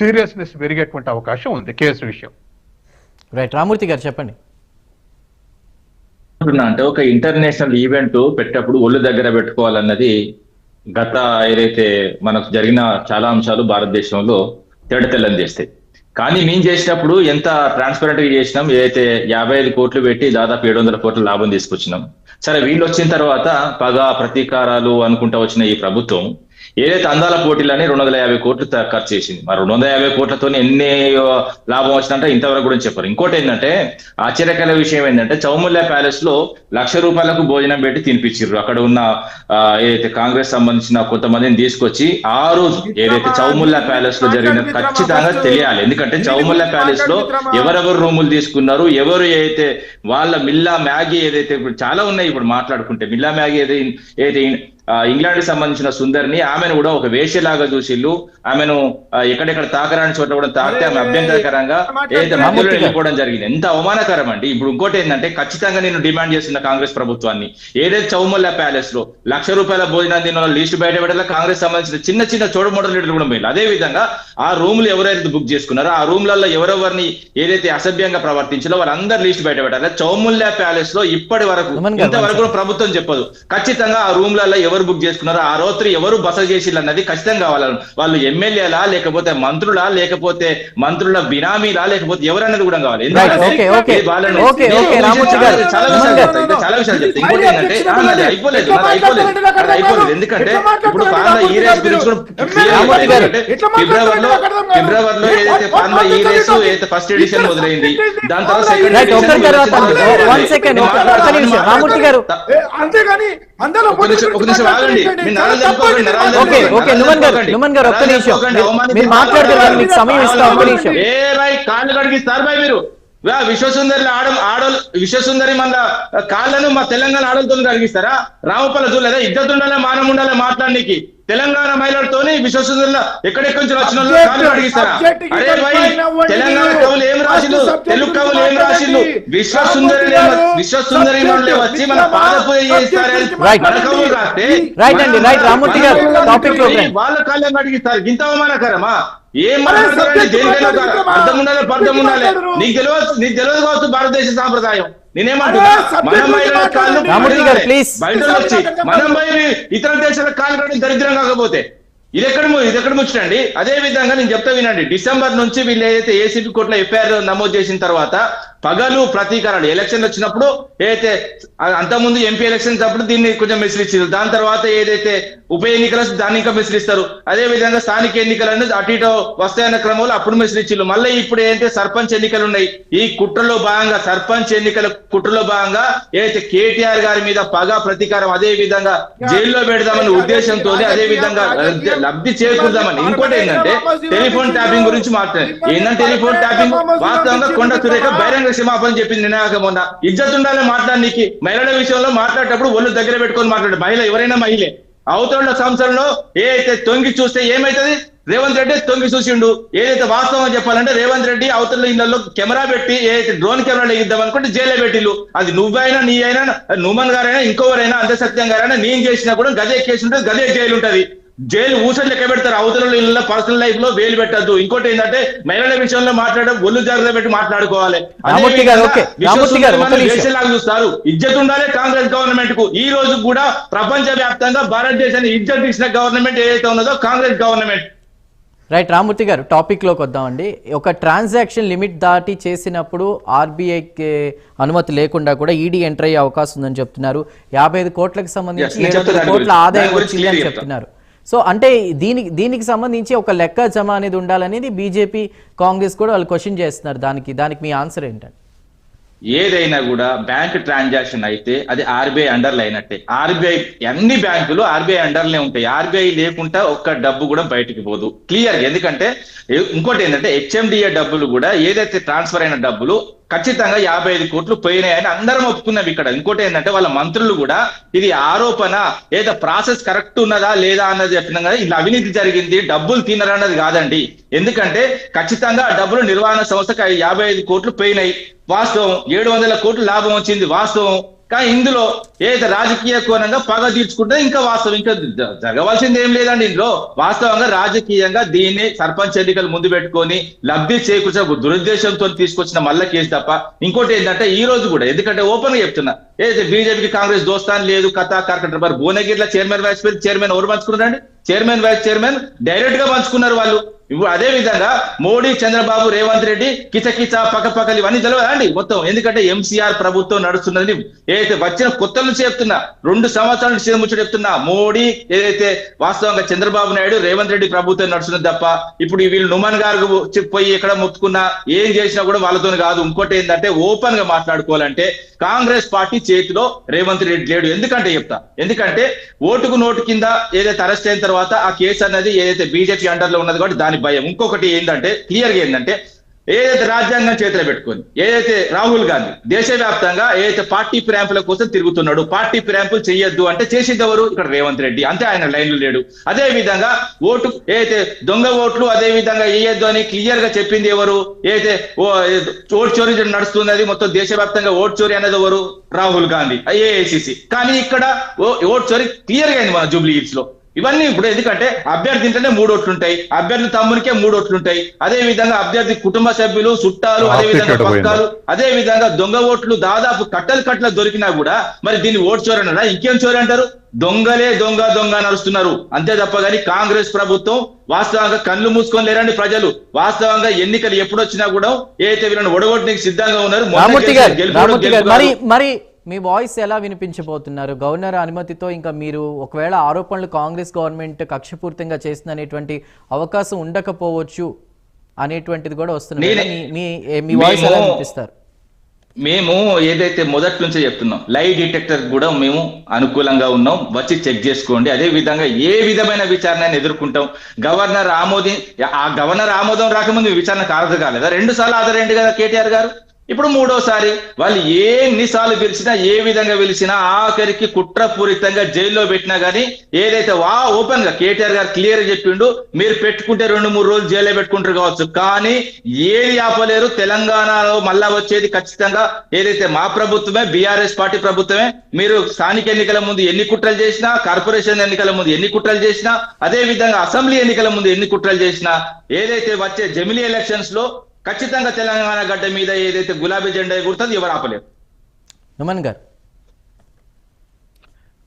Seriousness పెరిగేటువంటి అవకాశం ఉంది కేసు విషయం. రైట్ రామూర్తి గారు చెప్పండి. అంటే ఒక ఇంటర్నేషనల్ ఈవెంట్ పెట్టేటప్పుడు ఒళ్ళు దగ్గర పెట్టుకోవాలన్నది గత ఏదైతే మనకు జరిగిన చాలా అంశాలు భారతదేశంలో తేడ తెల్లని చేస్తాయి. కానీ మేము చేసినప్పుడు ఎంత ట్రాన్స్పరెంట్గా చేసినాం ఏదైతే యాభై ఐదు కోట్లు పెట్టి దాదాపు ఏడు వందల కోట్ల లాభం తీసుకొచ్చినాం. సరే వీళ్ళు వచ్చిన తర్వాత పగ ప్రతీకారాలు అనుకుంటా వచ్చిన ఈ ప్రభుత్వం ఏదైతే అందాల పోటీలని రెండు వందల యాభై కోట్లు ఖర్చు చేసింది. మరి రెండు వందల యాభై కోట్లతో ఎన్ని లాభం వచ్చిందంటే ఇంతవరకు కూడా చెప్పారు. ఇంకోటి ఏంటంటే ఆశ్చర్యకర విషయం ఏంటంటే చౌముల్లా ప్యాలెస్లో లక్ష రూపాయలకు భోజనం పెట్టి తినిపించారు అక్కడ ఉన్న ఏదైతే కాంగ్రెస్ సంబంధించిన కొంతమందిని తీసుకొచ్చి ఆ రోజు ఏదైతే చౌముల్లా ప్యాలెస్లో జరిగిన ఖచ్చితంగా తెలియాలి. ఎందుకంటే చౌముల్లా ప్యాలెస్లో ఎవరెవరు రూములు తీసుకున్నారు ఎవరు ఏదైతే వాళ్ళ మిల్లా మ్యాగీ ఏదైతే ఇప్పుడు చాలా ఉన్నాయి ఇప్పుడు మాట్లాడుకుంటే. మిల్లా మ్యాగీ ఏదైతే ఇంగ్లాండ్కి సంబంధించిన సుందరిని ఆమెను కూడా ఒక వేషలాగా చూసిళ్ళు. ఆమెను ఎక్కడెక్కడ తాకరాని చోట్ల కూడా తాకితే ఆమె అభ్యంతరకరంగా ఏదైతే మధ్యలో వెళ్ళిపోవడం జరిగింది. ఎంత అవమానకరం అండి ఇప్పుడు ఇంకోటి ఏంటంటే ఖచ్చితంగా నేను డిమాండ్ చేస్తున్న కాంగ్రెస్ ప్రభుత్వాన్ని. ఏదైతే చౌమల్లా ప్యాలెస్లో లక్ష రూపాయల భోజనం తిన్న లిస్ట్ బయట పెట్టాల కాంగ్రెస్ సంబంధించిన చిన్న చిన్న చోడమోడల లీడర్లు కూడా పోయింది అదే విధంగా ఆ రూములు ఎవరైతే బుక్ చేసుకున్నారో ఆ రూమ్లలో ఎవరెవరిని ఏదైతే అసభ్యంగా ప్రవర్తించాలో వాళ్ళందరి లిస్ట్ బయట పెట్టాలి. చౌముల్లా ప్యాలెస్లో ఇప్పటి వరకు ఇంతవరకు కూడా ప్రభుత్వం చెప్పదు. ఖచ్చితంగా ఆ రూమ్లలో ఎవరు బుక్ చేసుకున్నారో ఆ రాత్రి ఎవరు బస చేసిల్లు అన్నది ఖచ్చితంగా కావాలి వాళ్ళు ఎమ్మెల్యేలా లేకపోతే మంత్రులా లేకపోతే మంత్రుల బినామీలా లేకపోతే ఎవరన్నది కూడా కావాలి. ఎందుకంటే ఓకే, ఓకే. ఇది వాళ్ళను-. చాలా విషయాలు చాలా విషయాలు చెప్తా ఇంకోటి ఏంటంటే అయిపోలేదు. అయిపోలేదు. అయిపోలేదు. ఎందుకంటే ఇప్పుడు ఈ రేస్ గురించి ఫిబ్రవరిలో ఫిబ్రవరిలో ఏదైతే పాలన ఈ రేసు ఏదైతే ఫస్ట్ ఎడిషన్ మొదలైంది దాని తర్వాత సెకండ్ ఏ, అంతేగాని మీరు నరాలు చంపుకోకండి, నరాలు ఓకే, చంపుకోకండి, ఓకే, నరాలు నుమన్ గారు, చంపుకోకండి. నుమన్ గారు, ఒక్క నరాలు నిమిషం. చంపుకోకండి, మీరు- అవమానించి మీరు మాట్లాడతారు కదా, మీకు సమయం ఇస్తాం, ఒక్క నిమిషం. ఏ రాయ్ కాళ్ళు కడిగిస్తారు బాయ్ మీరు? వా, విశ్వసుందరి ఆడ విశ్వసుందరి మన కాళ్ళను మా తెలంగాణ ఆడలతో కడిగిస్తారా? రామపల్ల చూడలేదా? ఇద్దరు ఉండాలి మానం ఉండాలి మాట్లాడడానికి తెలంగాణ మహిళలతోని విశ్వసుందరిలో ఎక్కడెక్కడి నుంచి వచ్చిన వాళ్ళు కాళ్ళు కడిగిస్తారా? అరే తెలంగాణ మీరు. కవులు ఏం రాసిల్లు Subject తెలుగు కవులు ఏం మాట్లాడండి. విశ్వసుందరి విశ్వసుందరి వచ్చి మన మిత్రమా, పాద పూజ subject చేస్తారని గురించి Right. మన కవులు రాస్తే Right అండి, right. రామూర్తి గారు, రండి. వాళ్ళ కాళ్ళం అడిగిస్తారు ఇంత అవమానకరమా ఏం దేనికైనా మాట్లాడరు. అర్థం ఉండాలి అర్థం ఉండాలి. నీకు తెలియదు నీకు తెలియదు కావచ్చు భారతదేశ సాంప్రదాయం నేనేమంటున్నా మన. బయట వచ్చి మనం పోయి ఇతర దేశాల కాళ్ళు కడడం దరిద్రం కాకపోతే ఇది ఎక్కడ ము- ఇది ఎక్కడ ముచ్చటండి? అదే విధంగా నేను చెప్తా వినండి. డిసెంబర్ నుంచి వీళ్ళు ఏదైతే ఏసీబీ కోర్టులో ఎఫ్ఐఆర్ నమోదు చేసిన తర్వాత పగలు ప్రతీకారాలు. ఎలక్షన్ వచ్చినప్పుడు ఏదైతే అంతకుముందు ఎంపీ ఎలక్షన్ అప్పుడు దీన్ని కొంచెం మిశ్రిస్తారు దాని తర్వాత ఏదైతే ఉప ఎన్నికలు దాన్ని ఇంకా మిశ్రిస్తారు అదే విధంగా స్థానిక ఎన్నికలు అనేది అటు ఇటు వస్తాయన్న క్రమంలో అప్పుడు మిశ్రించారు మళ్ళీ ఇప్పుడు ఏంటంటే సర్పంచ్ ఎన్నికలు ఉన్నాయి. ఈ కుట్రలో భాగంగా సర్పంచ్ ఎన్నికల కుట్రలో భాగంగా ఏదైతే కేటీఆర్ గారి మీద పగ ప్రతీకారం అదే విధంగా జైల్లో పెడదామని ఉద్దేశంతో అదే విధంగా లబ్ధి- లబ్ధి చేకూరుదామని. ఇంకోటి ఏంటంటే టెలిఫోన్ ట్యాపింగ్ గురించి మాట్లాడారు. ఏంటంటే టెలిఫోన్ ట్యాపింగ్ వాస్తవంగా కొండ సురేఖ బహిరంగ క్షమాపణ చెప్పింది నినాక మొన్న. ఇజ్జత్ ఉండాలి మాట్లాడడానికి మహిళల విషయంలో మాట్లాడేటప్పుడు ఒళ్ళు దగ్గర పెట్టుకొని మాట్లాడు. మహిళ ఎవరైనా మహిళే. అవతల సంవత్సరంలో ఏ అయితే తొంగి చూస్తే ఏమైతది? రేవంత్ రెడ్డి తొంగి చూసిండు. ఏదైతే వాస్తవం చెప్పాలంటే రేవంత్ రెడ్డి అవతల ఇళ్ళలో కెమెరా పెట్టి ఏదైతే డ్రోన్ కెమెరా ఇద్దాం అనుకుంటే జైలే పెట్టిల్లు. అది నువ్వైనా నీ అయినా నుమన్ గారైనా ఇంకోవరైనా అంధసత్యం గారైనా నేను చేసినా కూడా గదే కేసు ఉంటుంది గదే జైలు ఉంటది జైలు ఊసలు లెక్క పెడతారు. అవతల ఇళ్ళ పర్సనల్ లైఫ్లో వేలు పెట్టద్దు. ఇంకోటి ఏంటంటే మహిళల విషయంలో మాట్లాడడం ఒళ్ళు జాగ్రత్త పెట్టి మాట్లాడుకోవాలి. దేశంలాగా చూస్తారు. ఇజ్జత్ ఉండాలి కాంగ్రెస్ గవర్నమెంట్కు. ఈ రోజు కూడా ప్రపంచ వ్యాప్తంగా భారతదేశాన్ని ఇజ్జత్ ఇచ్చిన గవర్నమెంట్ ఏదైతే ఉన్నదో కాంగ్రెస్ గవర్నమెంట్ రైట్ రామూర్తి గారు టాపిక్లోకి వద్దామండి. ఒక ట్రాన్సాక్షన్ లిమిట్ దాటి చేసినప్పుడు ఆర్బీఐకి అనుమతి లేకుండా కూడా ఈడీ ఎంటర్ అయ్యే అవకాశం ఉందని చెప్తున్నారు. యాభై ఐదు కోట్లకు సంబంధించి కోట్ల. ఆదాయం వచ్చిందని. చెప్తున్నారు. సో అంటే దీనికి దీనికి సంబంధించి ఒక లెక్క జమ అనేది ఉండాలనేది బీజేపీ కాంగ్రెస్ కూడా వాళ్ళు క్వశ్చన్ చేస్తున్నారు దానికి దానికి మీ ఆన్సర్ ఏంటండి? ఏదైనా కూడా బ్యాంక్ ట్రాన్సాక్షన్ అయితే అది ఆర్బీఐ అండర్లో అయినట్టే. ఆర్బీఐ అన్ని బ్యాంకులు ఆర్బీఐ అండర్లే ఉంటాయి. ఆర్బీఐ లేకుండా ఒక్క డబ్బు కూడా బయటికి పోదు. క్లియర్ ఎందుకంటే ఇంకోటి ఏంటంటే హెచ్ఎండిఏ డబ్బులు కూడా ఏదైతే ట్రాన్స్ఫర్ అయిన డబ్బులు ఖచ్చితంగా యాభై ఐదు కోట్లు పోయినాయని అందరం ఒప్పుకున్నాం ఇక్కడ. ఇంకోటి ఏంటంటే వాళ్ళ మంత్రులు కూడా ఇది ఆరోపణ ఏదో ప్రాసెస్ కరెక్ట్ ఉన్నదా లేదా అన్నది చెప్పినాం కదా ఇలా అవినీతి జరిగింది డబ్బులు తినరన్నది కాదండి. ఎందుకంటే ఖచ్చితంగా ఆ డబ్బులు నిర్వహణ సంస్థకు యాభై ఐదు కోట్లు పోయినాయి. వాస్తవం ఏడు వందల కోట్లు లాభం వచ్చింది వాస్తవం. కానీ ఇందులో ఏదైతే రాజకీయ కోణంగా పగ తీర్చుకుంటే ఇంకా వాస్తవం ఇంకా జరగవలసింది ఏం లేదండి ఇందులో. వాస్తవంగా రాజకీయంగా దీన్ని సర్పంచ్ ఎన్నికలు ముందు పెట్టుకొని లబ్ధి చేకూర్చే దురుద్దేశంతో తీసుకొచ్చిన మల్ల కేసు తప్ప ఇంకోటి ఏంటంటే ఈ రోజు కూడా ఎందుకంటే ఓపెన్గా చెప్తున్నా ఏదైతే బీజేపీకి కాంగ్రెస్ దోస్తాన్ లేదు కథా కార్కట మరి భువనగిరిలో చైర్మన్ వైస్ చైర్మన్ ఎవరు పంచుకున్నారండి? చైర్మన్ వైస్ చైర్మన్ డైరెక్ట్గా పంచుకున్నారు వాళ్ళు. ఇప్పుడు అదే విధంగా మోడీ చంద్రబాబు రేవంత్ రెడ్డి కిచకిచ పక్కపక్కలు ఇవన్నీ తెలియదా అండి మొత్తం. ఎందుకంటే ఎంసీఆర్ ప్రభుత్వం నడుస్తున్నది. ఏదైతే వచ్చిన కొత్త నుంచి చెప్తున్నా రెండు సంవత్సరాల నుంచి ముచ్చట చెప్తున్నా మోడీ ఏదైతే వాస్తవంగా చంద్రబాబు నాయుడు రేవంత్ రెడ్డి ప్రభుత్వం నడుస్తున్నది తప్ప ఇప్పుడు వీళ్ళు నుమన్ గారు పోయి ఎక్కడ ముట్టుకున్నా ఏం చేసినా కూడా వాళ్ళతో కాదు. ఇంకోటి ఏంటంటే ఓపెన్గా మాట్లాడుకోవాలంటే కాంగ్రెస్ పార్టీ చేతిలో రేవంత్ రెడ్డి లేడు. ఎందుకంటే చెప్తా. ఎందుకంటే ఓటుకు నోటు కింద ఏదైతే అరెస్ట్ అయిన తర్వాత ఆ కేసు అనేది ఏదైతే బీజేపీ అండర్లో ఉన్నది కాబట్టి దాని భయం. ఇంకొకటి ఏంటంటే క్లియర్గా ఏంటంటే ఏదైతే రాజ్యాంగం చేతిలో పెట్టుకొని ఏదైతే రాహుల్ గాంధీ దేశవ్యాప్తంగా ఏదైతే పార్టీ ఫిరాంపుల కోసం తిరుగుతున్నాడు పార్టీ ఫిరాంపులు చేయొద్దు అంటే చేసింది ఎవరు? ఇక్కడ రేవంత్ రెడ్డి. అంతే ఆయన లైన్లు లేడు. అదే విధంగా ఓటు ఏదైతే దొంగ ఓట్లు అదే విధంగా వేయొద్దు అని క్లియర్గా చెప్పింది ఎవరు? ఏదైతే ఓ ఓట్ చోరీ నడుస్తుంది అది మొత్తం దేశవ్యాప్తంగా ఓట్ చోరీ అనేది ఎవరు? రాహుల్ గాంధీ ఏఐసిసి కానీ ఇక్కడ ఓ- ఓట్ చోరీ క్లియర్గా అయింది మన జూబ్లీ హిల్స్లో ఇవన్నీ ఇప్పుడు ఎందుకంటే అభ్యర్థి ఇంటనే మూడు ఓట్లు ఉంటాయి. అభ్యర్థి తమ్మునికే మూడు ఓట్లు ఉంటాయి. అదే విధంగా అభ్యర్థి కుటుంబ సభ్యులు చుట్టాలు అదే విధంగా? పక్కాలు అదే విధంగా దొంగ ఓట్లు దాదాపు కట్టలు కట్టలు దొరికినా కూడా మరి దీన్ని ఓటు చోరీ అన్నారా ఇంకేం చోరీ అంటారు? దొంగలే దొంగ దొంగ నడుస్తున్నారు అంతే తప్ప కానీ కాంగ్రెస్ ప్రభుత్వం వాస్తవంగా కళ్ళు మూసుకొని లేరండి ప్రజలు. వాస్తవంగా ఎన్నికలు ఎప్పుడు వచ్చినా కూడా ఏదైతే వీళ్ళని ఒడగొట్టడానికి సిద్ధంగా ఉన్నారు. మరి. మరి మీ వాయిస్ ఎలా వినిపించబోతున్నారు? గవర్నర్ అనుమతితో ఇంకా మీరు ఒకవేళ ఆరోపణలు కాంగ్రెస్ గవర్నమెంట్ కక్షపూర్తంగా చేసిందనేటువంటి అవకాశం ఉండకపోవచ్చు అనేటువంటిది కూడా వస్తుంది కదా. మీ- వాయిస్ ఎలా మేము- వినిపిస్తారు? మేము ఏదైతే మొదటి నుంచే చెప్తున్నాం లై డిటెక్టర్ కూడా మేము అనుకూలంగా ఉన్నాం. వచ్చి చెక్ చేసుకోండి. అదే విధంగా ఏ విధమైన విచారణ ఎదుర్కొంటాం. గవర్నర్ ఆమోది ఆ గవర్నర్ ఆమోదం రాకముందు విచారణ కారదు కాలేదా? రెండు సార్లు హాజరైంది కదా కేటీఆర్ గారు. ఇప్పుడు మూడోసారి వాళ్ళు ఎన్నిసార్లు పిలిచినా ఏ విధంగా పిలిచినా ఆఖరికి కుట్రపూరితంగా జైల్లో పెట్టినా గానీ ఏదైతే వా ఓపెన్గా కేటీఆర్ గారు క్లియర్ చెప్పిండు మీరు పెట్టుకుంటే రెండు మూడు రోజులు జైల్లో పెట్టుకుంటారు కావచ్చు. కానీ ఏది ఆపలేరు. తెలంగాణలో మళ్ళా వచ్చేది ఖచ్చితంగా ఏదైతే మా ప్రభుత్వమే బీఆర్ఎస్ పార్టీ ప్రభుత్వమే మీరు స్థానిక ఎన్నికల ముందు ఎన్ని కుట్రలు చేసినా కార్పొరేషన్ ఎన్నికల ముందు ఎన్ని కుట్రలు చేసినా అదే విధంగా అసెంబ్లీ ఎన్నికల ముందు ఎన్ని కుట్రలు చేసినా ఏదైతే వచ్చే జమిలీ ఎలక్షన్స్లో ఖచ్చితంగా తెలంగాణ గడ్డ మీద ఏదైతే గులాబీ జెండా ఎగురుతుందో ఎవరు ఆపలేరు. నుమన్ గారు.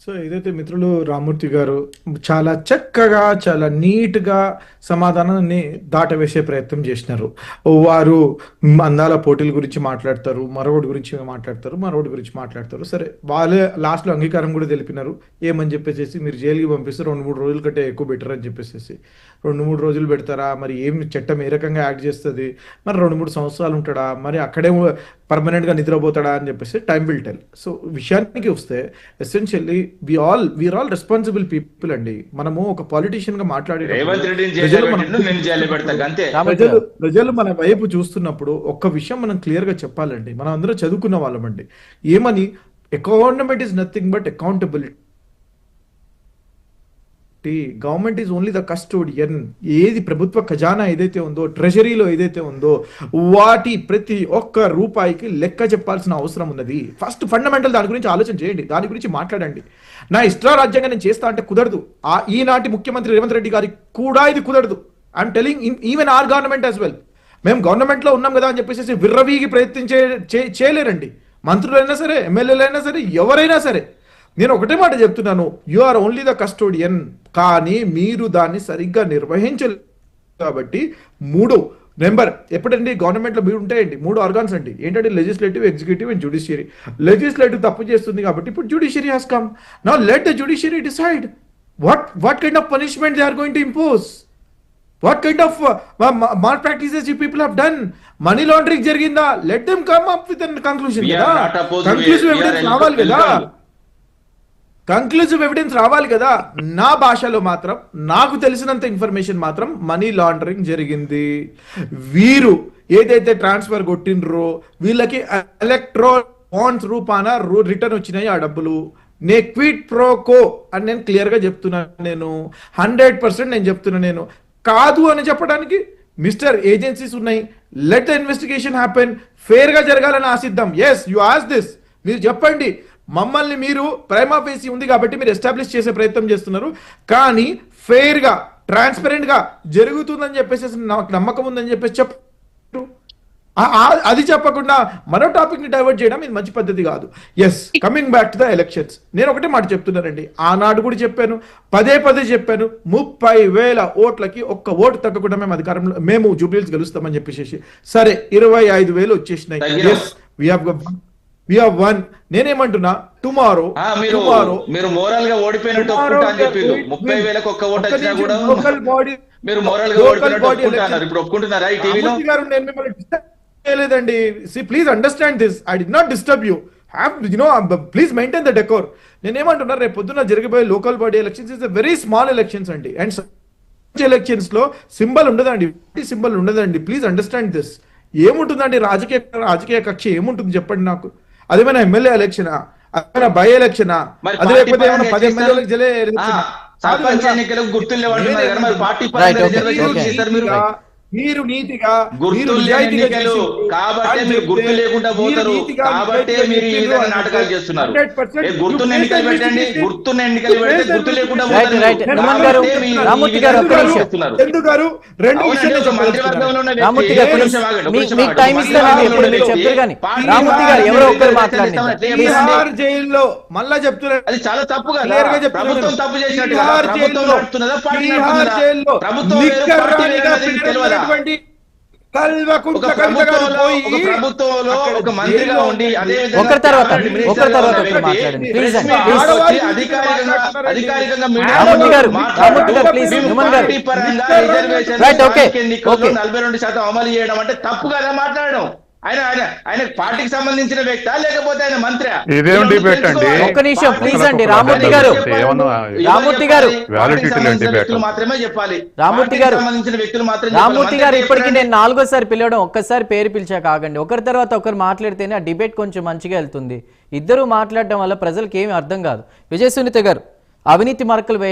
సో ఏదైతే మిత్రులు రామూర్తి గారు చాలా చక్కగా చాలా నీట్గా సమాధానాన్ని దాటవేసే ప్రయత్నం చేసినారు. వారు అందాల పోటీల గురించి మాట్లాడతారు మరొకటి గురించి మాట్లాడతారు మరొకటి గురించి మాట్లాడతారు. సరే వాళ్ళే లాస్ట్లో అంగీకారం కూడా తెలిపినారు. ఏమని చెప్పేసి మీరు జైలుకి పంపిస్తే రెండు మూడు రోజుల కంటే ఎక్కువ బెటర్ అని చెప్పేసి రెండు మూడు రోజులు పెడతారా? మరి ఏం చట్టం ఏ రకంగా యాక్ట్ చేస్తుంది? మరి రెండు మూడు సంవత్సరాలు ఉంటాడా? మరి అక్కడే పర్మనెంట్గా నిద్రపోతాడా అని చెప్పేసి టైం విల్ టెల్. సో విషయానికి వస్తే essentially we all we are all responsible people అండి. మనము ఒక పాలిటిషియన్గా మాట్లాడే ప్రజలు ప్రజలు మన వైపు చూస్తున్నప్పుడు ఒక్క విషయం మనం క్లియర్గా చెప్పాలండి. మనం అందరం చదువుకున్న వాళ్ళమండి. ఏమని? Government is nothing but accountability government is only the custodian ఏది ప్రభుత్వ ఖజానా ఏదైతే ఉందో ట్రెజరీలో ఏదైతే ఉందో వాటి ప్రతి ఒక్క రూపాయికి లెక్క చెప్పాల్సిన అవసరం ఉన్నది. ఫస్ట్ ఫండమెంటల్ దాని గురించి ఆలోచన చేయండి. దాని గురించి మాట్లాడండి. నా ఇష్ట రాజ్యాంగం నేను చేస్తా అంటే కుదరదు. ఆ ఈనాటి ముఖ్యమంత్రి రేవంత్ రెడ్డి గారికి కూడా ఇది కుదరదు. I'm telling even our government as well మేము గవర్నమెంట్లో ఉన్నాం కదా అని చెప్పేసి విర్రవీగి ప్రయత్నించే చే- చేయలేరండి. మంత్రులైనా సరే ఎమ్మెల్యేలైనా సరే ఎవరైనా సరే. నేను ఒకటే మాట చెప్తున్నాను. You are only the custodian కానీ మీరు దాన్ని సరిగ్గా నిర్వహించలేదు కాబట్టి మూడు నెంబర్ ఎప్పుడండి గవర్నమెంట్లో మీరు ఉంటాయండి? మూడు ఆర్గాన్స్ అండి. ఏంటంటే legislative executive and judiciary legislative తప్పు చేస్తుంది కాబట్టి ఇప్పుడు జుడిషియరీ హాస్ కమ్ నా let the judiciary decide what what kind of punishment they are going to impose what kind of malpractices you people have done money laundering జరిగిందా? Let them come up with are కదా. are evidence రావాలి కదా. Conclusive evidence రావాలి కదా. నా భాషలో మాత్రం నాకు తెలిసినంత ఇన్ఫర్మేషన్ మాత్రం మనీ లాండరింగ్ జరిగింది. వీరు ఏదైతే ట్రాన్స్ఫర్ కొట్టినరో వీళ్ళకి ఎలక్ట్రో బాండ్స్ రూపాన రిటర్న్ వచ్చినాయి ఆ డబ్బులు. నే క్విట్ ప్రోకో అని నేను క్లియర్గా చెప్తున్నాను నేను. హండ్రెడ్ పర్సెంట్ నేను చెప్తున్నాను నేను. కాదు అని చెప్పడానికి మిస్టర్ ఏజెన్సీస్ ఉన్నాయి. లెట్ ద ఇన్వెస్టిగేషన్ హ్యాపెన్ ఫేర్గా జరగాలని ఆశిద్దాం. ఎస్ యు ఆస్ దిస్ మీరు చెప్పండి. మమ్మల్ని మీరు ప్రైమాఫేసి ఉంది కాబట్టి మీరు ఎస్టాబ్లిష్ చేసే ప్రయత్నం చేస్తున్నారు. కానీ ఫెయిర్గా ట్రాన్స్పరెంట్గా జరుగుతుందని చెప్పేసి నాకు నమ్మకం ఉందని చెప్పేసి చెప్పు. అది చెప్పకుండా మరో టాపిక్ని డైవర్ట్ చేయడం ఇది మంచి పద్ధతి కాదు. Yes coming back to the elections నేను ఒకటే మాట చెప్తున్నానండి. ఆనాడు కూడా చెప్పాను పదే పదే చెప్పాను ముప్పై వేల ఓట్లకి ఒక్క ఓటు తగ్గకుండా మేము అధికారంలో మేము జూబ్లీస్ గెలుస్తామని చెప్పేసి సరే ఇరవై ఐదు వేలు వచ్చేసినాయి. ఎస్ వి హావ్ వన్ నేనేమంటున్నా? టుమారో మీరు టుమారో మీరు మోరల్గా ఓడిపోయినట్టు ఒప్పుకుంటా అని చెప్పిండు ముప్పై వేలకు ఒక్క ఓటు వచ్చినా కూడా లోకల్ బాడీ మీరు మోరల్గా ఓడిపోయినట్టు ఒప్పుకుంటా అన్నారు. ఇప్పుడు ఒప్పుకుంటున్నారా ఈ టీవీలో? రామూర్తి గారు నేను మిమ్మల్ని disturb చేయలేదండి. See please understand this I did not disturb you have you know please maintain the decor నేను ఏమంటున్నా రేపు పొద్దున్న జరిగిపోయే local body elections is very small elections అండి. అండ్ ఎలక్షన్స్లో సింబల్ ఉండదండి. సింబల్ ఉండదండి. ప్లీజ్ అండర్స్టాండ్ దిస్ ఏముంటుందండి? రాజకీయ రాజకీయ కక్ష ఏముంటుంది చెప్పండి నాకు? అదేమైనా ఎమ్మెల్యే ఎలక్షనా అదేమైనా బై ఎలక్షనా అది లేకపోతే ఏమైనా పది? ఎమ్మెల్యేలకు జలే? సర్పంచ్. ఎన్నికలకు గుర్తులు మరి పార్టీ మీరు నీతిగా, చేసి- కాబట్టే మీరు గుర్తు లేకుండా పోతారు. కాబట్టే మీరు ఈ విధంగా నాటకాలు చేస్తున్నారు. 100% ఏ గుర్తున్న ఎన్నికలు పెట్టండి. గుర్తున్న ఎన్నికలు పెడితే గుర్తు లేకుండా పోతారు. చందు గారు రెండు మీకు. టైం ఇస్తానండి ఇప్పుడు మీరు. చెప్పారు కానీ రామూర్తి గారు ఎవరో మాట్లాడండి? బీహార్ జైల్లో మళ్ళా చెప్తున్నారు. అది చాలా తప్పు కదా. Clear గా చెప్తున్నాను. ప్రభుత్వం తప్పు చేసినట్టు ప్రభుత్వం? జైల్లో ప్రభుత్వం కల్వకుంట్ల ఒక ప్రభుత్వంలో మంత్రిగా ఉండి అదే ఒకరి తర్వాత, ఒకరి తర్వాత రిజర్వేషన్. నలభై రెండు శాతం అమలు చేయడం అంటే తప్పు కదా మాట్లాడడం. ఆయన ఆయన ఆయన పార్టీకి సంబంధించిన వ్యక్తా లేకపోతే ఆయన మంత్రి ఇదేం debate అండి? ఒక్క నిమిషం, please అండి, రామూర్తి గారు. రామూర్తి గారు. మాత్రమే చెప్పాలి రామూర్తి గారు. సంబంధించిన వ్యక్తులు మాత్రమే రామూర్తి. గారు ఇప్పటికి. నేను నాలుగోసారి పిలవడం ఒక్కసారి పేరు పిలిచాక ఆగండి ఒకరి తర్వాత ఒకరు మాట్లాడితేనే ఆ డిబేట్ కొంచెం మంచిగా వెళ్తుంది ఇద్దరు మాట్లాడడం వల్ల ప్రజలకు ఏమీ అర్థం కాదు విజయ సునీత గారు అవినీతి మరకలు